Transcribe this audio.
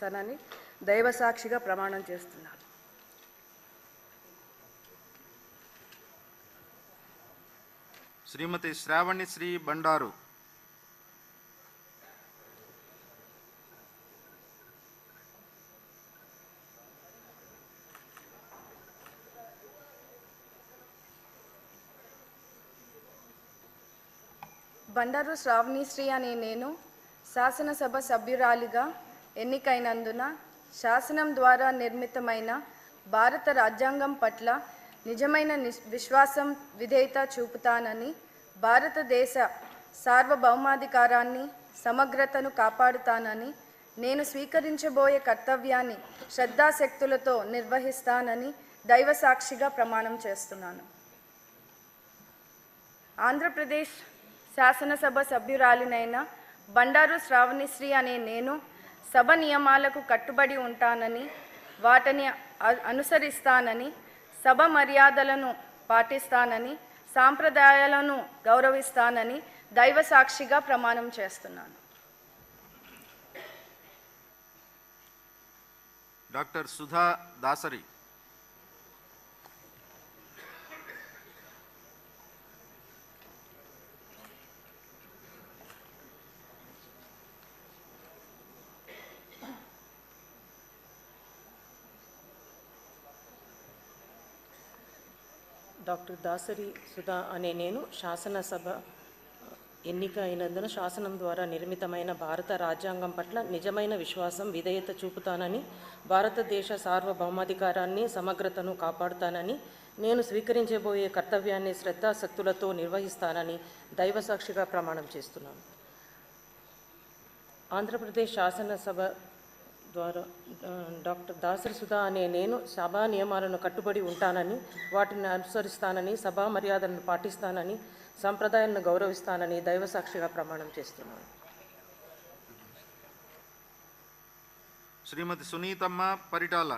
తనని దైవ సాక్షిగా ప్రమాణం చేస్తున్నాను శ్రీమతి శ్రావణి శ్రీ బండారు. బండారు శ్రావణిశ్రీ అనే నేను శాసనసభ సభ్యురాలిగా ఎన్నికైనందున శాసనం ద్వారా నిర్మితమైన భారత రాజ్యాంగం పట్ల నిజమైన విశ్వాసం విధేయత చూపుతానని భారతదేశ సార్వభౌమాధికారాన్ని సమగ్రతను కాపాడుతానని నేను స్వీకరించబోయే కర్తవ్యాన్ని శ్రద్ధాశక్తులతో నిర్వహిస్తానని దైవ సాక్షిగా ప్రమాణం చేస్తున్నాను. ఆంధ్రప్రదేశ్ శాసనసభ సభ్యురాలినైన బండారు శ్రావణిశ్రీ అనే నేను సభ నియమాలకు కట్టుబడి ఉంటానని వాటిని అనుసరిస్తానని సభ మర్యాదలను పాటిస్తానని సాంప్రదాయాలను గౌరవిస్తానని దైవ సాక్షిగా ప్రమాణం చేస్తున్నాను. డాక్టర్ సుధా దాసరి. డాక్టర్ దాసరి సుధా అనే నేను శాసనసభ ఎన్నిక అయినందున శాసనం ద్వారా నిర్మితమైన భారత రాజ్యాంగం పట్ల నిజమైన విశ్వాసం విధేయత చూపుతానని భారతదేశ సార్వభౌమాధికారాన్ని సమగ్రతను కాపాడుతానని నేను స్వీకరించబోయే కర్తవ్యాన్ని శ్రద్ధాశక్తులతో నిర్వహిస్తానని దైవసాక్షిగా ప్రమాణం చేస్తున్నాను. ఆంధ్రప్రదేశ్ శాసనసభ ద్వారా డాక్టర్ దాసరి సుధా అనే నేను సభా నియమాలను కట్టుబడి ఉంటానని వాటిని అనుసరిస్తానని సభా మర్యాదలను పాటిస్తానని సంప్రదాయాలను గౌరవిస్తానని దైవసాక్షిగా ప్రమాణం చేస్తున్నాను. శ్రీమతి సునీతమ్మ పరిటాల.